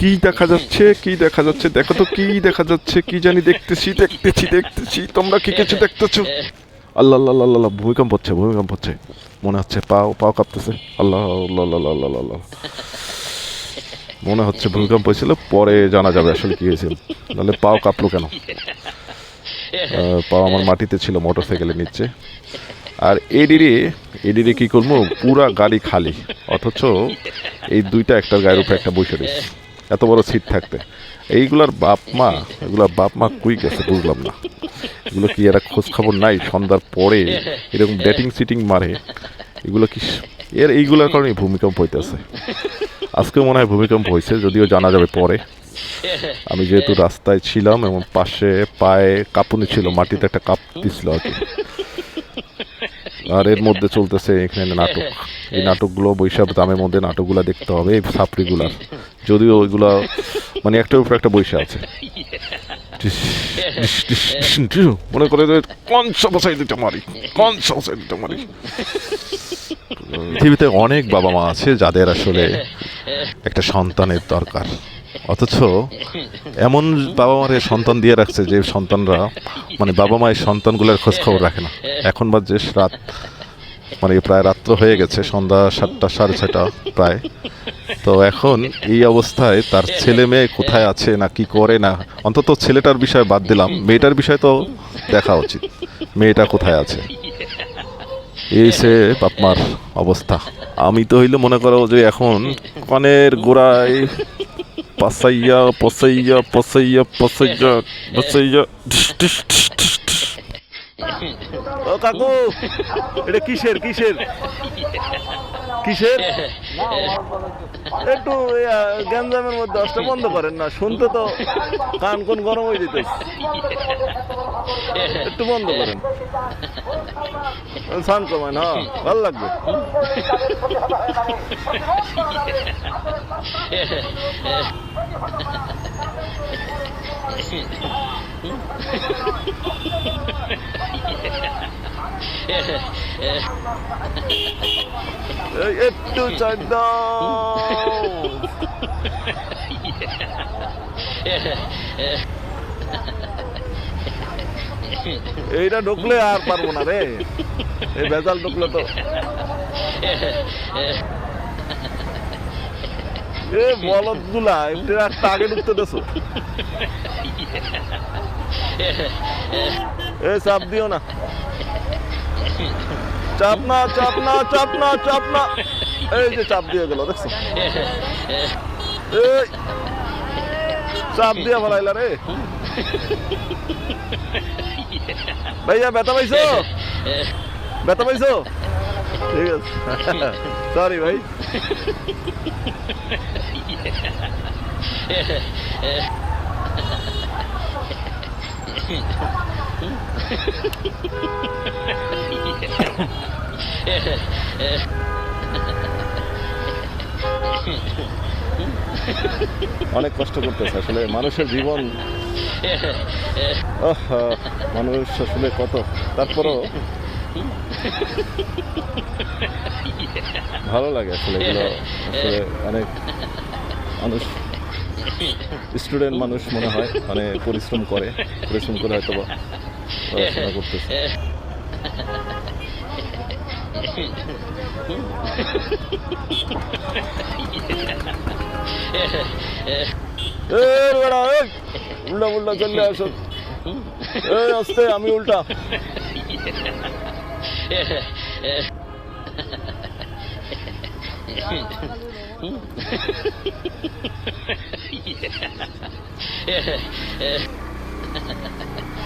কি দেখা যাচ্ছে? কি দেখা যাচ্ছে? দেখো তো কি দেখা যাচ্ছে? কি জানি দেখতেছি দেখতেছি দেখতেছি। তোমরা কি কিছু দেখতেছো? আল্লাহ আল্লাহ আল্লাহ ভূমিকম্প হচ্ছে ভূমিকম্প হচ্ছে। মনে হচ্ছে পাও পাও কাঁপতেছে। আল্লাহ আল্লাহ মনে হচ্ছে ভূমিকম্প হয়েছিল, পরে জানা যাবে আসলে কি হয়েছিল। নাহলে পাও কাঁপলো কেন? পাও আমার মাটিতে ছিল মোটর সাইকেলের নিচে আর এডিরে এডিরে কি করব? পুরা গাড়ি খালি। অথচ এই দুইটা একটার গায়ের উপরে একটা বসে রয়েছে। এত বড় সিট থাকতে। এইগুলার বাপ মা, এগুলার বাপ মা কুই গেছে বুঝলাম না। এগুলো কি এরা খোঁজ খবর নাই? সন্ধ্যার পরে এরকম ডেটিং সিটিং মারে। এগুলো কি এর এইগুলোর কারণে ভূমিকম্প হইতেছে। আজকে মনে হয় ভূমিকম্প হয়েছে যদিও জানা যাবে পরে। আমি যেহেতু রাস্তায় ছিলাম, এবং পাশে পায়ে কাঁপুনি ছিল, মাটিতে একটা কাপ দিছিল আর কি। আর এর মধ্যে চলতেছে এখানে নাটক। এই নাটকগুলো বৈশাখ দামের মধ্যে নাটকগুলো দেখতে হবে এই সাপড়িগুলার যদিও ওইগুলা মানে একটার উপর একটা বৈশা আছে। মনে করে যে কোন দিতে মারি কোন দিতে মারি। পৃথিবীতে অনেক বাবা মা আছে যাদের আসলে একটা সন্তানের দরকার। অথচ এমন বাবা মারে সন্তান দিয়ে রাখছে যে সন্তানরা মানে বাবা মায়ের সন্তানগুলোর খোঁজ খবর রাখে না। এখন বাজে রাত মানে প্রায় রাত্র হয়ে গেছে, সন্ধ্যা সাতটা, সাড়ে ছটা প্রায়। তো এখন এই অবস্থায় তার ছেলে মেয়ে কোথায় আছে, না কি করে, না, অন্তত ছেলেটার বিষয়ে বাদ দিলাম। মেয়েটার বিষয় তো দেখা উচিত। মেয়েটা কোথায় আছে? এই সে বাপমার অবস্থা। আমি তো হইলে মনে করো যে এখন কনের গোড়ায় passeia, passeia, passeia, passeia, passeia. passeia. ও কাকু, এটা কিসের কিসের? কিসের? একটু গ্যাঞ্জামের মধ্যে আসতে বন্ধ করেন না, শুনতে তো কান কোন গরম হয়ে যেতে। একটু বন্ধ করেন। সাউন্ড কমান হ্যাঁ ভালো লাগবে। একটু দাও এইটা ঢুকলে আর পারব না রে এই ভেজাল ঢুকলে তো এ বলদগুলা এমনি একটা আগে ঢুকতে দেছো এ চাপ দিও না চাপ না চাপ না চাপ না চাপ না। এই যে চাপ দিয়ে গেল, দেখছ? চাপ দিয়ে ফেলাইলা রে। ভাইয়া, ব্যথা পাইছো? ব্যথা পাইছো? ঠিক আছে। সরি ভাই। অনেক কষ্ট করতেছে আসলে মানুষের জীবন। মানুষ আসলে কত। তারপরও ভালো লাগে আসলে এগুলো আসলে অনেক মানুষ স্টুডেন্ট মানুষ মনে হয় মানে পরিশ্রম করে পরিশ্রম করে হয়তো পড়াশোনা করতেছে। এই বেড়া এই উল্টা উল্টা চলে আসো এই আস্তে আমি উল্টা এ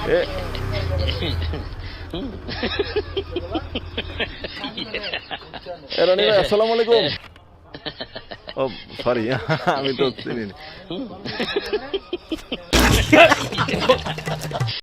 এ রনি ভাই আসসালামু আলাইকুম। ও সরি আমি তো চিনি